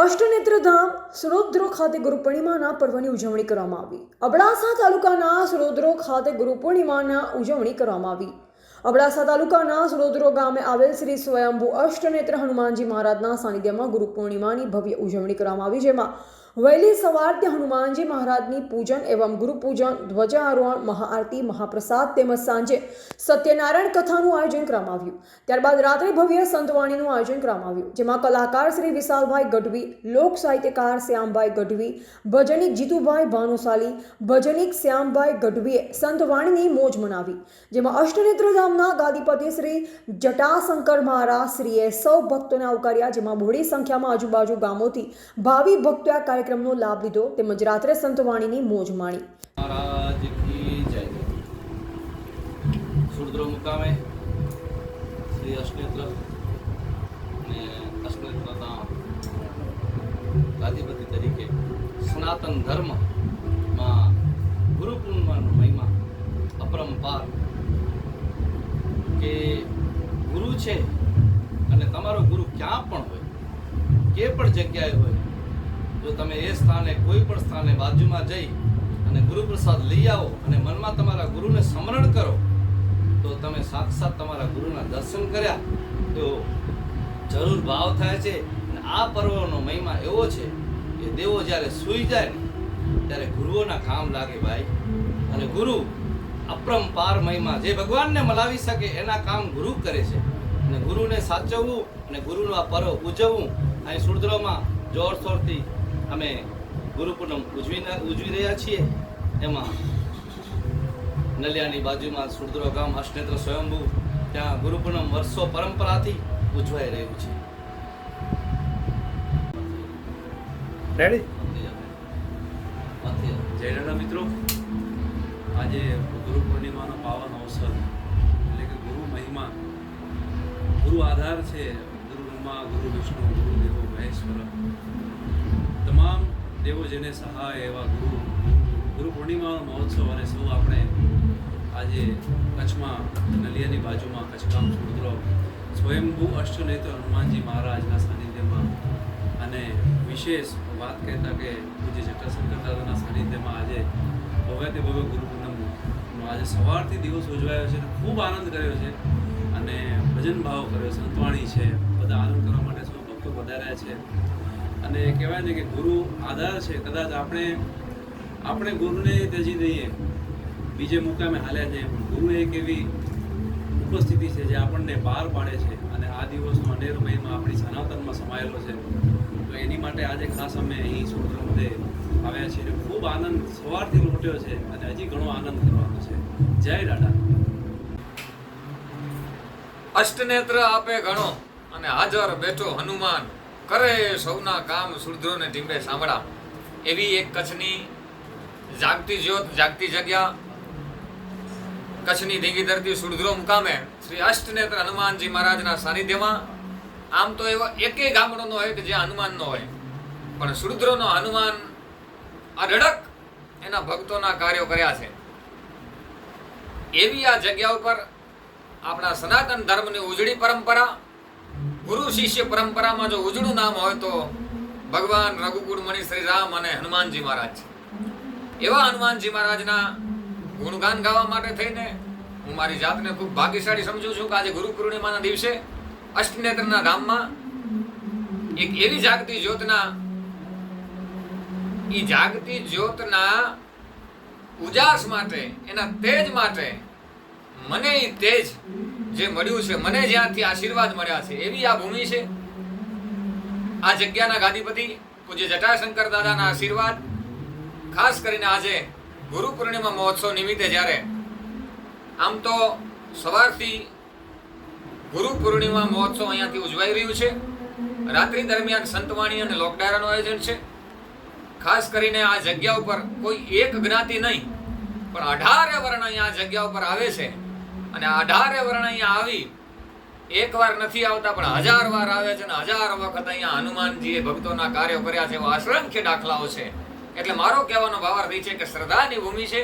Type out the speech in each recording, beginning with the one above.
અષ્ટનેત્રધામ સુરોદ્રો ખાતે ગુરુ પૂર્ણિમાના પર્વની ઉજવણી કરવામાં આવી. અબડાસા તાલુકાના સુરોદ્રો ખાતે ગુરુ પૂર્ણિમાના ઉજવણી કરવામાં આવી. અબડાસા તાલુકાના સુરોદ્રો ગામે આવેલ શ્રી સ્વયંભુ અષ્ટનેત્ર હનુમાનજી મહારાજના સાનિધ્યમાં ગુરુ પૂર્ણિમાની ભવ્ય ઉજવણી કરવામાં આવી, જેમાં વહેલી સવારથી હનુમાનજી મહારાજની પૂજન એવં ગુરુપૂજન, ધ્વજારોહણ, મહાઆરતી, મહાપ્રસાદ તેમજ સાંજે સત્યનારાયણ કથાનું આયોજન કરવામાં આવ્યું. ત્યારબાદ રાત્રે ભવ્ય સંતવાણીનું આયોજન કરવામાં આવ્યું, જેમાં કલાકાર શ્રી વિશાલભાઈ ગઢવી, લોક સાહિત્યકાર શ્યામભાઈ ગઢવી, ભજનિક જીતુભાઈ ભાનુશાલી, ભજનિક શ્યામભાઈ ગઢવીએ સંતવાણીની મોજ મનાવી, જેમાં અષ્ટનેત્ર ધામના ગાદીપતિ શ્રી જટાશંકર મહારાજ શ્રીએ સૌ ભક્તોને આવકાર્યા, જેમાં મોડી સંખ્યામાં આજુબાજુ ગામોથી ભાવિ ભક્તો આ કાર્યક્રમનો લાભ લીધો તેમજ રાત્રે સંતવાણીની મોજ માણી. મહારાજ જય સુરદ્રો મુકામે શ્રી અષ્ટેત્ર ને અષ્ટેત્રના ગાદીપતિ તરીકે સનાતન ધર્મમાં ગુરુ પૂર્ણિમાનો મહિમા, અપરંપાર કે ગુરુ છે અને તમારો ગુરુ ક્યાં પણ હોય, કે પણ જગ્યાએ હોય જો તમે એ સ્થાને, કોઈ પણ સ્થાને બાજુમાં જઈ અને ગુરુપ્રસાદ લઈ આવો અને મનમાં તમારા ગુરુને સ્મરણ કરો, તો તમે સાક્ષાત તમારા ગુરુના દર્શન કર્યા. તો જરૂર ભાવ થાય છે અને આ પર્વનો મહિમા એવો છે કે દેવો જ્યારે સૂઈ જાય ને, ત્યારે ગુરુઓના કામ લાગે ભાઈ. અને ગુરુ અપરંપાર મહિમા જે ભગવાનને મલાવી શકે એના કામ ગુરુ કરે છે. અને ગુરુને સાચવવું અને ગુરુનું આ પર્વ ઉજવવું અહીં સુરદ્રોમાં જોરશોરથી અમે ગુરુ પૂનમ ઉજવી ઉજવી રહ્યા છીએ. એમાં નલિયાની બાજુમાં સુરદ્રો ગામ અષ્ટેત્ર સ્વયંભૂ ત્યાં ગુરુ પૂનમ વર્ષો પરંપરાથી ઉજવાઈ રહ્યું છે. રેડી જય દાદા મિત્રો. આજે ગુરુ પૂર્ણિમાનો પાવન અવસર એટલે કે ગુરુ મહિમા ગુરુ આધાર છે ગુરુ બ્રહ્મા ગુરુ વિષ્ણુ ગુરુ દેવો મહેશ્વર. તમામ દેવો જેને સહાય એવા ગુરુ ગુરુ પૂર્ણિમાનો મહોત્સવ અને સૌ આપણે આજે કચ્છમાં, નલિયાની બાજુમાં કચ્છગામ સમુદ્ર સ્વયંભૂ અષ્ટનેત્ર હનુમાનજી મહારાજના સાનિધ્યમાં અને વિશેષ વાત કહેતા કે પૂજ્ય જટાશંકર દાદાના સાનિધ્યમાં આજે ભવ્યથી ભવ્ય ગુરુ પૂનમનો આજે સવારથી દિવસ ઉજવાયો છે અને ખૂબ આનંદ કર્યો છે અને ભજન ભાવ કર્યો સંતવાણી છે, બધા આનંદ કરવા માટે સૌ ભક્તો વધારે છે. અને કહેવાય ને કે ગુરુ આધાર છે, કદાચ આપણે આપણે ગુરુને ત્યજી દઈએ, બીજે મુકામે હાલ્યા જઈએ પણ ગુરુ એક એવી ઉપસ્થિતિ છે જે આપણને બહાર પાડે છે અને આ દિવસનો અનેરમયમાં આપણી સનાતનમાં સમાયેલો છે. તો એની માટે આજે ખાસ અમે અહીં મધ્યે આવ્યા છીએ ખૂબ આનંદ, સવારથી લૂંટ્યો છે અને હજી ઘણો આનંદ કરવાનો છે. જય દાદા અષ્ટનેત્ર આપે ઘણો અને હાજર બેઠો હનુમાન. કરે સૌના કામ શુદ્રોને ઢીંબે સાંભળા. એવી એક કચ્છની જાગતી જ્યોત, જાગતી જગ્યા, કચ્છની ધીંગી ધરતી શુદ્રો મુકામે શ્રી અષ્ટનેત્ર હનુમાનજી મહારાજના સાનિધ્યમાં. આમ તો એવો એકેય ગામડો ન હોય કે જ્યાં હનુમાન ન હોય. પણ શુદ્રોનો હનુમાન અઢળક એના ભક્તોના કાર્યો કર્યા છે. એવી આ જગ્યા ઉપર આપણા સનાતન ધર્મની ઉજળી પરંપરા ગુરુ શિષ્ય પરંપરામાં જો ઉજળું નામ હોય તો ભગવાન રઘુકુળ, મણિ, શ્રી રામ અને હનુમાનજી મહારાજ એવા હનુમાનજી મહારાજના ગુણગાન ગાવા માટે થઈને હું મારી જાતને ખૂબ ભાગ્યશાળી સમજુ છું કે આજે ગુરુ પૂર્ણિમાના દિવસે અષ્ટનેત્રના ધામમાં એક એવી જાગતી જ્યોતના એ જાગતી જ્યોતના ઉજાસ માટે, એના તેજ માટે મને તેજ જે મળ્યું છે, મને જ્યાંથી આશીર્વાદ મળ્યા છે, એવી આ ભૂમિ છે. આ જગ્યાના ગાદીપતિ, પૂજ્ય જટાશંકર દાદાના આશીર્વાદ, ખાસ કરીને આજે ગુરુ પૂર્ણિમા મહોત્સવ નિમિત્તે જ્યારે આમ તો સવારથી ગુરુ પૂર્ણિમા મહોત્સવ અહીંયાથી ઉજવાઈ રહ્યું છે. રાત્રિ દરમિયાન સંતવાણી અને લોકડાયરાનું આયોજન છે. ખાસ કરીને આ જગ્યા ઉપર કોઈ એક જ્ઞાતિ નહીં, પણ અઢારે વર્ણ અહીંયા આ જગ્યા ઉપર આવે છે. અને અઢારે વર્ણ અહીંયા આવી. એક વાર નથી આવતા, પણ હજાર વાર આવે છે અને હજાર વખત અહીંયા હનુમાનજીએ ભક્તોના કાર્યો કર્યા છે એવા અસંખ્ય દાખલાઓ છે. એટલે મારો કહેવાનો ભાવાર્થ એ છે કે શ્રદ્ધાની ભૂમિ છે.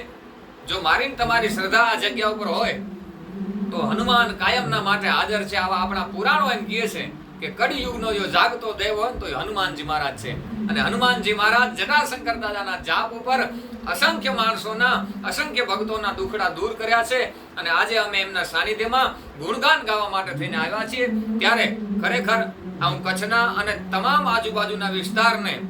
જો મારી તમારી શ્રદ્ધા આ જગ્યા ઉપર હોય, તો હનુમાન કાયમના માટે હાજર છે. આવા આપણા પુરાણો એમ કહે છે કે કળિયુગનો જો જાગતો દેવ હોય તો હનુમાનજી મહારાજ છે. અને હનુમાનજી મહારાજ જટાશંકર દાદાના જાપ ઉપર અસંખ્ય માણસોના, અસંખ્ય ભક્તોના દુખડા દૂર કર્યા છે. અને આજે અમે એમના સાનિધ્યમાં ગુણગાન ગાવા માટે થઈને આવ્યા છીએ. ત્યારે ખરેખર આ હું કચ્છના અને તમામ આજુબાજુના વિસ્તારને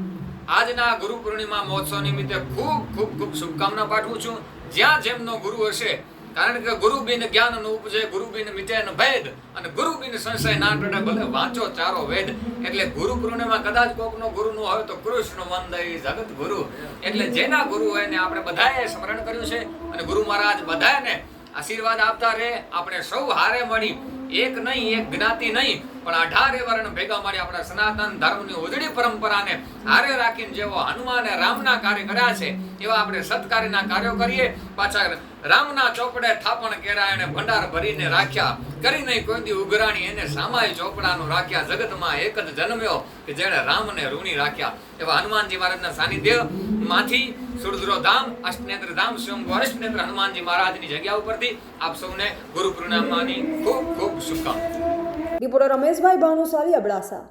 આજના ગુરુ પૂર્ણિમા મહોત્સવ નિમિત્તે ખૂબ ખૂબ ખૂબ શુભકામના પાઠવું છું. જ્યાં જેમનો ગુરુ હશે કારણ કે ગુરુ બિન જ્ઞાનનું ઉપજે ગુરુ બિન મિટે ભેદ અને ગુરુ બિન સંશય ના ટળે ભલે વાંચો, ચારો, વેદ. એટલે ગુરુ પૂર્ણિમા કદાચ કોકનો ગુરુ નું હોય તો કૃષ્ણ વંદય જગત ગુરુ. એટલે જેના ગુરુ હોય ને આપણે બધાએ સ્મરણ કર્યું છે અને ગુરુ મહારાજ બધાને આશીર્વાદ આપતા રહે, આપણે સૌ હારે મળી. એક નહીં, એક જ્ઞાતિ નહીં, પણ અઢારે વર્ણ ભેગા મળી આપણા સનાતન ધર્મની ઉજળી પરંપરાને હારે રાખીને જેવો હનુમાન રામના કાર્ય કર્યા છે, એવા આપણે સત્કાર્યના કાર્યો કરીએ. પાછા રામના ચોપડે થાપણ કેરા એને ભંડાર ભરીને રાખ્યા. કરી નહીં કોઈ દી ઉઘરાણી, એને સામાય ચોપડાનું રાખ્યા. જગતમાં એક જ જન્મ્યો કે જેણે રામને ઋણી રાખ્યા. એવા હનુમાનજી મહારાજના સાનિધ્ય માંથી સુરદ્રો ધામ, અષ્ટનેત્ર ધામ સ્વયં વરિષ્ઠનેત્ર હનુમાનજી મહારાજની જગ્યા ઉપરથી આપ સૌને ગુરુ પૂર્ણિમાની ખૂબ ખૂબ શુભકામના. રિપોર્ટર રમેશભાઈ ભાનુશાલી અબડાસા.